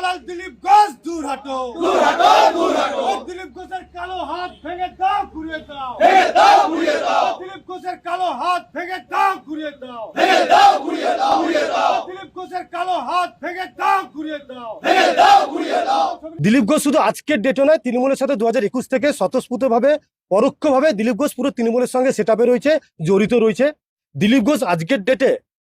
দালাল দিলীপ ঘোষ দূর হাটো। দূর হাটো দূর হাটো। দিলীপ ঘোষের কালো হাত ভেঙে দাও ঘুরিয়ে দাও। ভেঙে দাও ঘুরিয়ে দাও। দিলীপ ঘোষের কালো হাত ভেঙে দাও ঘুরিয়ে দাও। ভেঙে দাও ঘুরিয়ে দাও ঘুরিয়ে দাও। দিলীপ ঘোষের কালো হাত ভেঙে দাও ঘুরিয়ে দাও। ভেঙে দাও ঘুরিয়ে দাও। দিলীপ ঘোষ শুধু আজকের ডেটে নয় তৃণমূলের সাথে দু হাজার একুশ থেকে স্বতঃস্ফূর্তভাবে পরোক্ষভাবে দিলীপ ঘোষ পুরো তৃণমূলের সঙ্গে সেট রয়েছে জড়িত রয়েছে। দিলীপ ঘোষ আজকের ডেটে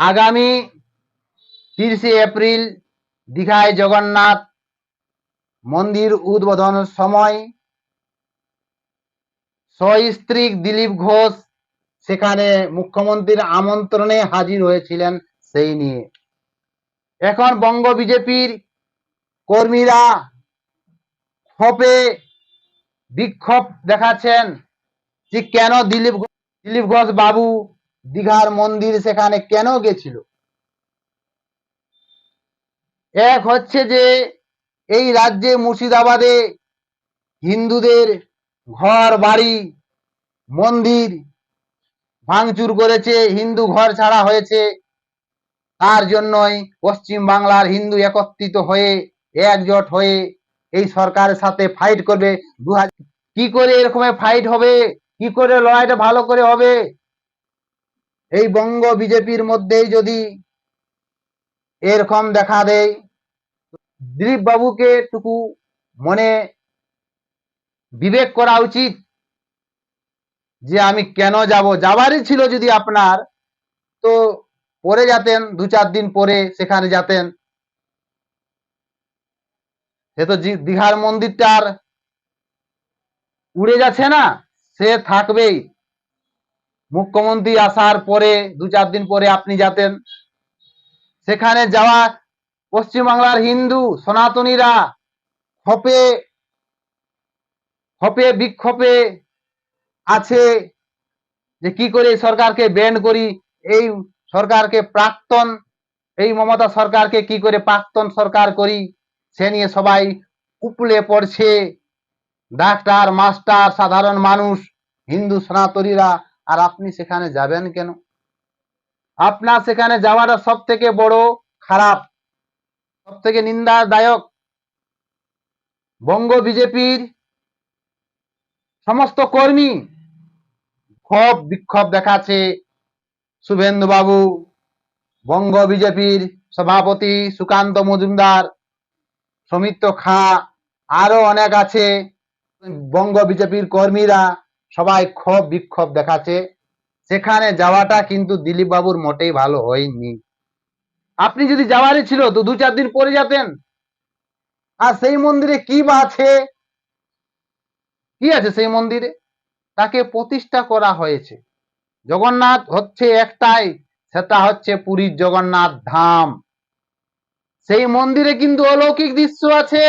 আগামী তিরিশে এপ্রিল দীঘায় জগন্নাথ মন্দির উদ্বোধন সময়। সস্ত্রীক দিলীপ ঘোষ সেখানে মুখ্যমন্ত্রীর আমন্ত্রণে হাজির হয়েছিলেন সেই নিয়ে। এখন বঙ্গ বিজেপির কর্মীরা ক্ষোভে বিক্ষোভ দেখাচ্ছেন যে কেন দিলীপ দিলীপ ঘোষ বাবু দীঘার মন্দির সেখানে কেন গেছিল? এক হচ্ছে যে, এই রাজ্যে মুর্শিদাবাদে হিন্দুদের ঘর, বাড়ি, মন্দির ভাঙচুর করেছে, হিন্দু ঘর ছাড়া হয়েছে। তার জন্যই পশ্চিম বাংলার হিন্দু একত্রিত হয়ে, একজোট হয়ে এই সরকারের সাথে ফাইট করবে। দু কি করে এরকম ফাইট হবে? কি করে লড়াইটা ভালো করে হবে? এই বঙ্গ বিজেপির মধ্যেই যদি এরকম দেখা দেয় দিলীপ বাবুকে টুকু মনে বিবেক করা উচিত যে আমি কেন যাব? যাবারই ছিল যদি আপনার, তো পরে যেতেন, দু চার দিন পরে সেখানে যেতেন। সে তো দীঘার মন্দিরটার উড়ে যাচ্ছে না, সে থাকবেই। মুখ্যমন্ত্রী আসার পরে, দু চার দিন পরে আপনি যাতেন, সেখানে যাওয়া পশ্চিমবাংলার হিন্দু সনাতনীরা ক্ষোভে ক্ষোভে, বিক্ষোভে আছে যে কি করে সরকারকে ব্যান্ড করি, এই সরকারকে প্রাক্তন, এই মমতা সরকারকে কি করে প্রাক্তন সরকার করি, সে নিয়ে সবাই উপলে পড়ছে। ডাক্তার, মাস্টার, সাধারণ মানুষ, হিন্দু সনাতনীরা আর আপনি সেখানে যাবেন কেন? আপনার সেখানে যাওয়াটা সব থেকে বড় খারাপ সব থেকে নিন্দাদায়ক। বঙ্গ বিজেপির সমস্ত কর্মী ক্ষোভ, বিক্ষোভ দেখাচ্ছে। শুভেন্দু বাবু বঙ্গ বিজেপির সভাপতি সুকান্ত মজুমদার, সৌমিত্র খা, আরও অনেক আছে। বঙ্গ বিজেপির কর্মীরা সবাই ক্ষোভ বিক্ষোভ দেখাচ্ছে। সেখানে যাওয়াটা কিন্তু দিলীপ বাবুর মোটেই ভালো হয়নি। আপনি যদি যাওয়ারই ছিল তো দু চার দিন পরে যেতেন। আর সেই মন্দিরে কি বা আছে? কি আছে সেই মন্দিরে? তাকে প্রতিষ্ঠা করা হয়েছে। জগন্নাথ হচ্ছে একটাই, সেটা হচ্ছে পুরীর জগন্নাথ ধাম। সেই মন্দিরে কিন্তু অলৌকিক দৃশ্য আছে।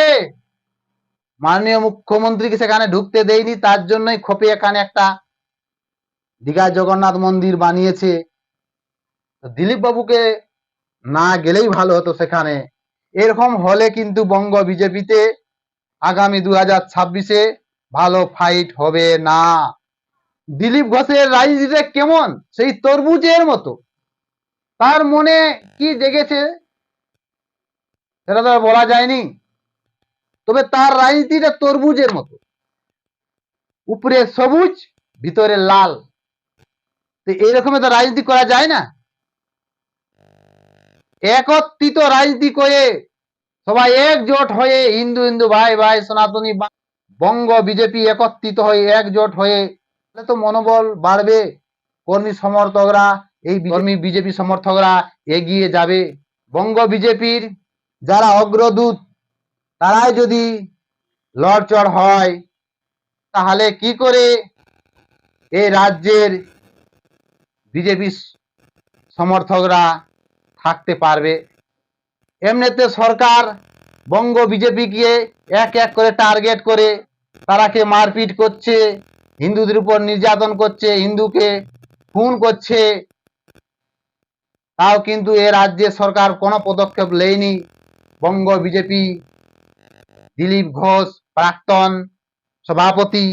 মাননীয় মুখ্যমন্ত্রীকে সেখানে ঢুকতে দেয়নি তার জন্যই খোপে এখানে একটা দীঘা জগন্নাথ মন্দির বানিয়েছে। দিলীপ বাবুকে না গেলেই ভালো হতো সেখানে। এরকম হলে কিন্তু বঙ্গ বিজেপিতে আগামী দু হাজার ছাব্বিশে ভালো ফাইট হবে না। দিলীপ ঘোষের রাজনীতিটা কেমন? সেই তরমুজের মতো। তার মনে কি জেগেছে? সেটা তো বলা যায়নি। তবে তার রাজনীতিটা তরমুজের মতো। উপরে সবুজ, ভিতরে লাল। তো এইরকমে তো রাজনীতি করা যায় না। একত্রিত রাজনীতি করে সবাই একজোট হয়ে হিন্দু হিন্দু, ভাই ভাই, সনাতনী বঙ্গ, বিজেপি একত্রিত হয়ে একজোট হয়ে তাহলে তো মনোবল বাড়বে। কর্মী সমর্থকরা, এই কর্মী বিজেপি সমর্থকরা এগিয়ে যাবে। বঙ্গ বিজেপির যারা অগ্রদূত তারাই যদি লড়চড় হয়, তাহলে কি করে এই রাজ্যের বিজেপি সমর্থকরা থাকতে পারবে? এমনিতে সরকার বঙ্গ বিজেপিকে এক এক করে টার্গেট করে তারাকে মারপিট করছে, হিন্দুদের উপর নির্যাতন করছে, হিন্দুকে খুন করছে। তাও কিন্তু এ রাজ্যে সরকার কোনো পদক্ষেপ নেয়নি বঙ্গ বিজেপি দিলীপ ঘোষ প্রাক্তন সভাপতি।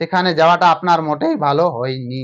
সেখানে যাওয়াটা আপনার মোটেই ভালো হয়নি।